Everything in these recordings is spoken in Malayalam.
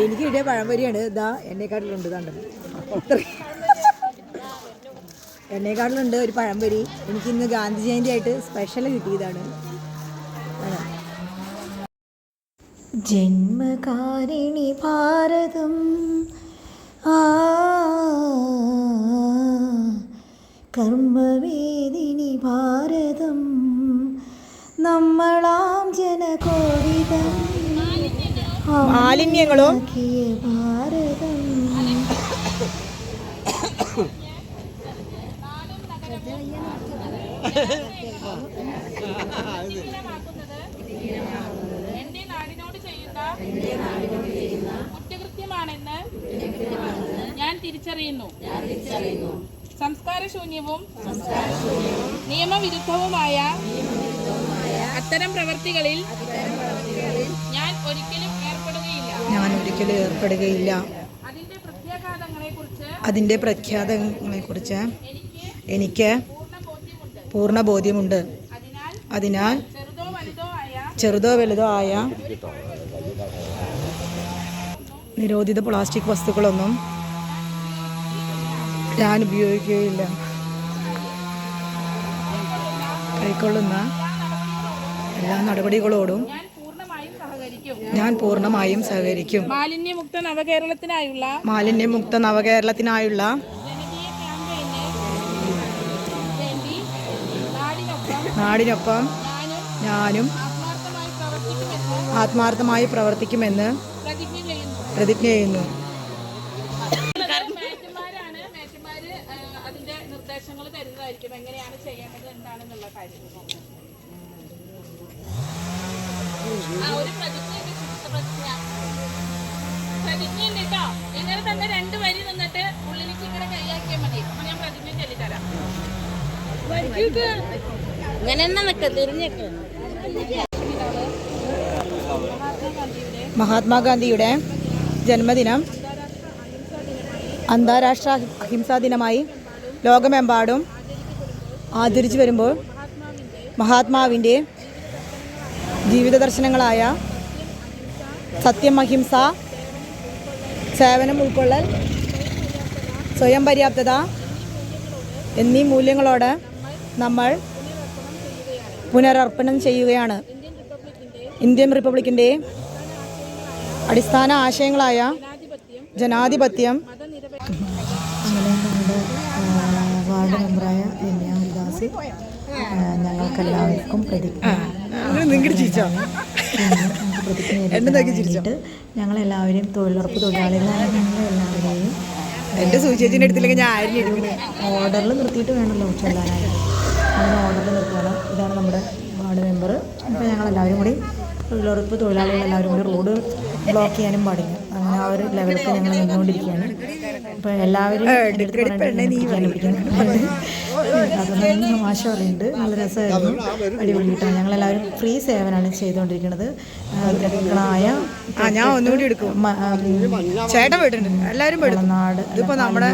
എനിക്ക് കിട്ടിയ പഴംപൊരിയാണ് ഇതാ എന്നെക്കാട്ടിലുണ്ട് കണ്ടോ. എന്നെക്കാട്ടിലുണ്ട് ഒരു പഴംപൊരി. എനിക്ക് ഇന്ന് ഗാന്ധി ജയന്തി ആയിട്ട് സ്പെഷ്യൽ കിട്ടിയതാണ്. ജന്മകാരിണി ഭാരതം. കർമ്മവേദിനി ഭാരതം. നമ്മളാം ജനകോടിതം മാലിന്യങ്ങളും നാടിനോട് ചെയ്യുന്ന കുറ്റകൃത്യമാണെന്ന് ഞാൻ തിരിച്ചറിയുന്നു. സംസ്കാരശൂന്യവും നിയമവിരുദ്ധവുമായ അത്തരം പ്രവർത്തികളിൽ ഞാൻ ഒരിക്കലും ഏർപ്പെടുകയില്ല അതിന്റെ പ്രഖ്യാതങ്ങളെക്കുറിച്ച് എനിക്ക് പൂർണ ബോധ്യമുണ്ട്. അതിനാൽ ചെറുതോ വലുതോ ആയ നിരോധിത പ്ലാസ്റ്റിക് വസ്തുക്കളൊന്നും ഞാൻ ഉപയോഗിക്കുകയില്ല. കൈക്കൊള്ളുന്ന എല്ലാ നടപടികളോടും ഞാൻ പൂർണമായും സഹകരിക്കും. മാലിന്യമുക്ത നവകേരളത്തിനായുള്ള മാലിന്യമുക്ത നവകേരളത്തിനായുള്ള നാടിനൊപ്പം ഞാനും ആത്മാർത്ഥമായി പ്രവർത്തിക്കുമെന്ന് പ്രതിജ്ഞ ചെയ്യുന്നു. നിർദ്ദേശങ്ങൾ തരുന്നതായിരിക്കും. എങ്ങനെയാണ് ചെയ്യേണ്ടത് എന്താണെന്നുള്ള കാര്യം. ആ ഒരു പ്രതിജ്ഞ പ്രതിജ്ഞ ഉണ്ട് കേട്ടോ. ഇങ്ങനെ തന്നെ രണ്ട് വരി നിന്നിട്ട് ഉള്ളിലേക്ക് ഇങ്ങനെ കൈയാക്കിയാൽ മതി. അപ്പൊ ഞാൻ പ്രതിജ്ഞ ചൊല്ലിത്തരാം. ഇങ്ങനെ തന്നെ നിൽക്ക തിരിഞ്ഞിട്ട് മഹാത്മാഗാന്ധിയുടെ ജന്മദിനം അന്താരാഷ്ട്ര അഹിംസാ ദിനമായി ലോകമെമ്പാടും ആചരിച്ചു വരുമ്പോൾ മഹാത്മാവിന്റെ ജീവിത ദർശനങ്ങളായ സത്യം അഹിംസ സേവനം ഉൾക്കൊള്ളൽ സ്വയം പര്യാപ്തത എന്നീ മൂല്യങ്ങളോട് നമ്മൾ പുനരർപ്പണം ചെയ്യുകയാണ്. ഇന്ത്യൻ റിപ്പബ്ലിക്കിന്റെ അടിസ്ഥാന ആശയങ്ങളായ ജനാധിപത്യം വാർഡ് മെമ്പറായ രമ്യ ഹരിദാസ് ഞങ്ങൾക്കെല്ലാവർക്കും പ്രതിജ്ഞ. പ്രതിജ്ഞ ഞങ്ങളെല്ലാവരും തൊഴിലുറപ്പ് തൊഴിലാളികളായ ഞങ്ങളെല്ലാവരെയും എന്റെ സൂചേച്ചിന്റെ അടുത്തില്ലെങ്കിൽ ഞാൻ ഓർഡറിൽ നിർത്തിയിട്ട് വേണമല്ലോ ചെല്ലാനായിട്ട്. അങ്ങനെ ഓർഡറിൽ നിർത്തണം ഇതാണ് നമ്മുടെ വാർഡ് മെമ്പർ അപ്പോൾ ഞങ്ങളെല്ലാവരും കൂടി തൊഴിലുറപ്പ് തൊഴിലാളികളെല്ലാവരും കൂടി റോഡ് ബ്ലോക്ക് ചെയ്യാനും പാടില്ല. അങ്ങനെ ആ ഒരു ലെവലൊക്കെ ഞങ്ങൾ നിന്നുകൊണ്ടിരിക്കുകയാണ്. അപ്പോൾ എല്ലാവരും അതൊന്നും മാഷ പറയുന്നുണ്ട്. നല്ല രസമായിരുന്നു. അടിപൊളിയിട്ടാണ് ഞങ്ങളെല്ലാവരും ഫ്രീ സേവനമാണ് ചെയ്തുകൊണ്ടിരിക്കുന്നത്. ായ ഞാൻ ഒന്നുകൂടി എടുക്കും. ചേട്ടൻ പോയിട്ടുണ്ട്. എല്ലാവരും നാട് ഇതിപ്പോ നമ്മുടെ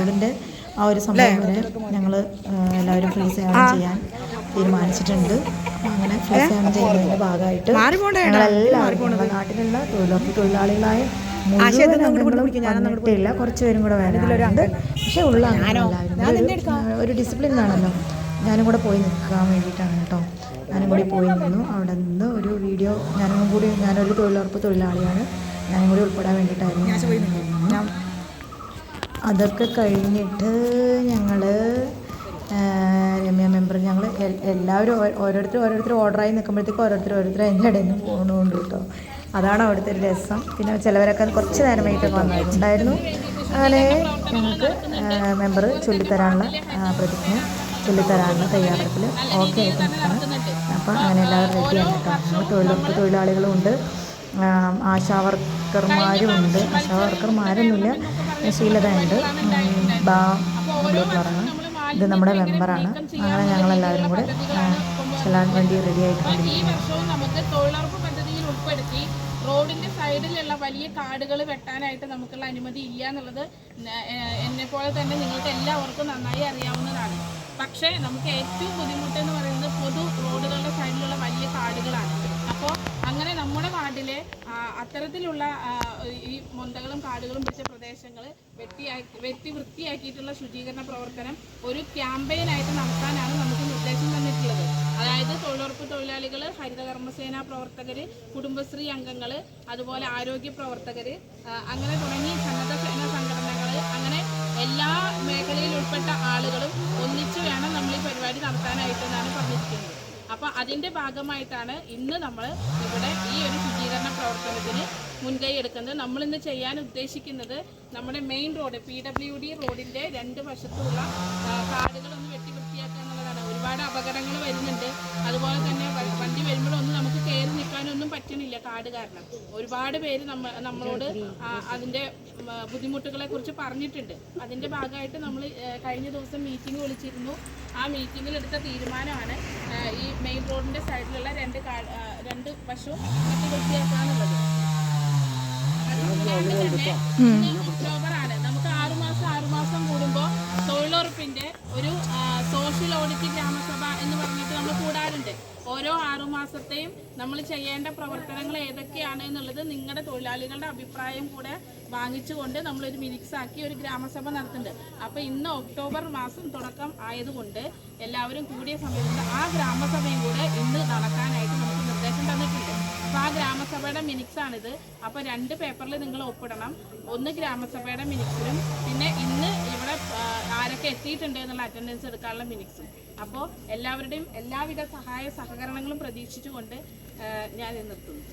ആ ഒരു സംഭവം വരെ ഞങ്ങൾ എല്ലാവരും ഫ്രീ സേവനം ചെയ്യാൻ തീരുമാനിച്ചിട്ടുണ്ട്. അങ്ങനെ ഫ്രീ സേവനം ചെയ്യുന്നതിന്റെ ഭാഗമായിട്ട് ഞങ്ങളെല്ലാവരും നാട്ടിലുള്ള തൊഴിലുറപ്പ് തൊഴിലാളികളായ മുഴുവൻ അംഗങ്ങളും വന്നിട്ടില്ല. കുറച്ച് പേരും കൂടെ വരാനുണ്ട് പക്ഷെ ഉള്ള അംഗങ്ങളെല്ലാവരും ഒരു- ഡിസിപ്ലിൻ ആണല്ലോ. ഞാനും കൂടെ പോയി നിൽക്കാൻ വേണ്ടിയിട്ടാണ് കേട്ടോ. ഞാനും കൂടി പോയി നിന്നു. അവിടെ നിന്ന് ഒരു വീഡിയോ ഞാനും കൂടി ഞാനൊരു തൊഴിലുറപ്പ് തൊഴിലാളിയാണ്. ഞാനും കൂടി ഉൾപ്പെടാൻ വേണ്ടിയിട്ടായിരുന്നു. അതൊക്കെ കഴിഞ്ഞിട്ട് ഞങ്ങൾ രമ്യ മെമ്പർ ഞങ്ങൾ എല്ലാവരും ഓരോരുത്തർ ഓരോരുത്തർ ഓർഡറായി നിൽക്കുമ്പോഴത്തേക്കും ഓരോരുത്തർ ഓരോരുത്തർ അതിന്റെ ഇടയിൽ നിന്ന് പോകണമുണ്ട് കേട്ടോ. അതാണ് അവിടുത്തെ ഒരു രസം. പിന്നെ ചിലവരൊക്കെ കുറച്ച് നേരമായിട്ടൊക്കെ വന്നിട്ടുണ്ടായിരുന്നു. അങ്ങനെ ഞങ്ങൾക്ക് മെമ്പർ ചൊല്ലിത്തരാനുള്ള പ്രതിജ്ഞ ചൊല്ലിത്തരാനുള്ള തയ്യാറെടുപ്പിൽ ഓക്കെ ആയിട്ട് നിൽക്കണം അപ്പം അങ്ങനെ എല്ലാവരും റെഡിയാണ് ഞങ്ങൾ തൊഴിലുറപ്പ് തൊഴിലാളികളും ഉണ്ട് ആശാവർക്കർമാരും ആശാ വർക്കർമാരും ഉണ്ട് ആശാ വർക്കർമാരൊന്നുമില്ല ശീലത ഉണ്ട്. ബാ ബ്ലോക്കറാണ് ഇത് നമ്മുടെ മെമ്പറാണ്. അങ്ങനെ ഞങ്ങളെല്ലാവരും കൂടെ ചെല്ലാൻ വേണ്ടി റെഡി ആയിട്ടുണ്ട് ഉൾപ്പെടുത്തി റോഡിന്റെ സൈഡിലുള്ള വലിയ കാടുകൾ വെട്ടാനായിട്ട് നമുക്കുള്ള അനുമതി ഇല്ല എന്നുള്ളത് എന്നെ പോലെ തന്നെ നിങ്ങൾക്ക് എല്ലാവർക്കും നന്നായി അറിയാവുന്നതാണ്. പക്ഷേ നമുക്ക് ഏറ്റവും ബുദ്ധിമുട്ട് എന്ന് പറയുന്നത് പൊതു റോഡുകളുടെ സൈഡിലുള്ള വലിയ കാടുകളാണ്. അപ്പോൾ അങ്ങനെ നമ്മുടെ നാട്ടിലെ അത്തരത്തിലുള്ള ഈ മൊന്തകളും കാടുകളും പിടിച്ച പ്രദേശങ്ങൾ വെട്ടിയാക്കി വെട്ടി വൃത്തിയാക്കിയിട്ടുള്ള ശുചീകരണ പ്രവർത്തനം ഒരു ക്യാമ്പയിനായിട്ട് നടത്താനാണ് നമുക്ക് നിർദ്ദേശം തന്നിട്ടുള്ളത്. അതായത് തൊഴിലുറപ്പ് തൊഴിലാളികൾ ഹരിതകർമ്മസേന പ്രവർത്തകർ കുടുംബശ്രീ അംഗങ്ങൾ അതുപോലെ ആരോഗ്യ പ്രവർത്തകർ അങ്ങനെ തുടങ്ങി സന്നദ്ധ സേന സംഘടനകൾ അങ്ങനെ എല്ലാ മേഖലയിൽ ഉൾപ്പെട്ട ആളുകളും ഒന്നിച്ചു വേണം നമ്മൾ ഈ പരിപാടി നടത്താനായിട്ടെന്നാണ് പറഞ്ഞിരിക്കുന്നത്. അപ്പോൾ അതിന്റെ ഭാഗമായിട്ടാണ് ഇന്ന് നമ്മൾ ഇവിടെ ഈ ഒരു ശുചീകരണ പ്രവർത്തനത്തിന് മുൻകൈ എടുക്കുന്നത്. നമ്മളിന്ന് ചെയ്യാൻ ഉദ്ദേശിക്കുന്നത് നമ്മുടെ main road P W D റോഡിന്റെ രണ്ട് വശത്തുള്ള കാടുകളൊന്ന് വെട്ടി വൃത്തിയാക്കുക എന്നുള്ളതാണ്. ഒരുപാട് അപകടങ്ങൾ വരുന്നുണ്ട്. അതുപോലെ തന്നെ വണ്ടി വരുമ്പോഴൊന്നും നമുക്ക് കയറി നിൽക്കാനൊന്നും പറ്റണില്ല കാട് കാരണം. ഒരുപാട് പേര് നമ്മ നമ്മളോട് അതിന്റെ ബുദ്ധിമുട്ടുകളെ കുറിച്ച് പറഞ്ഞിട്ടുണ്ട്. അതിന്റെ ഭാഗമായിട്ട് നമ്മൾ കഴിഞ്ഞ ദിവസം മീറ്റിംഗ് വിളിച്ചിരുന്നു. ആ മീറ്റിങ്ങിൽ എടുത്ത തീരുമാനമാണ് ഈ മെയിൻ റോഡിന്റെ സൈഡിലുള്ള രണ്ട് രണ്ട് വശവും വെട്ടി വൃത്തിയാക്കാന്നുള്ളത് അതുകൂടാണ്ട് തന്നെ ഒക്ടോബർ തൊഴിലുറപ്പിന്റെ ഒരു സോഷ്യൽ ഓഡിറ്റ് ഗ്രാമസഭ എന്ന് പറഞ്ഞിട്ട് നമ്മൾ കൂടാറുണ്ട്. ഓരോ ആറുമാസത്തെയും നമ്മൾ ചെയ്യേണ്ട പ്രവർത്തനങ്ങൾ ഏതൊക്കെയാണ് എന്നുള്ളത് നിങ്ങളുടെ തൊഴിലാളികളുടെ അഭിപ്രായം കൂടെ വാങ്ങിച്ചുകൊണ്ട് നമ്മളൊരു മിനിക്സ് ആക്കി ഒരു ഗ്രാമസഭ നടത്തുന്നുണ്ട്. അപ്പോൾ ഇന്ന് ഒക്ടോബർ മാസം തുടക്കം ആയതുകൊണ്ട് എല്ലാവരും കൂടിയ സമയത്ത് ആ ഗ്രാമസഭയും കൂടെ ഇന്ന് നടക്കാനായിട്ട് നമുക്ക് നിർദ്ദേശം തന്നിട്ടുണ്ട്. അപ്പോൾ ആ ഗ്രാമസഭയുടെ മിനിക്സ് ആണിത് അപ്പോൾ രണ്ട് പേപ്പറിൽ നിങ്ങൾ ഒപ്പിടണം. ഒന്ന് ഗ്രാമസഭയുടെ മിനിക്സിലും പിന്നെ ഇന്ന് ആരൊക്കെ എത്തിയിട്ടുണ്ട് എന്നുള്ള അറ്റൻഡൻസ് എടുക്കാനുള്ള മിനിക്സും അപ്പോൾ എല്ലാവരുടെയും എല്ലാവിധ സഹായ സഹകരണങ്ങളും പ്രതീക്ഷിച്ചുകൊണ്ട് ഞാൻ നിർത്തുന്നു.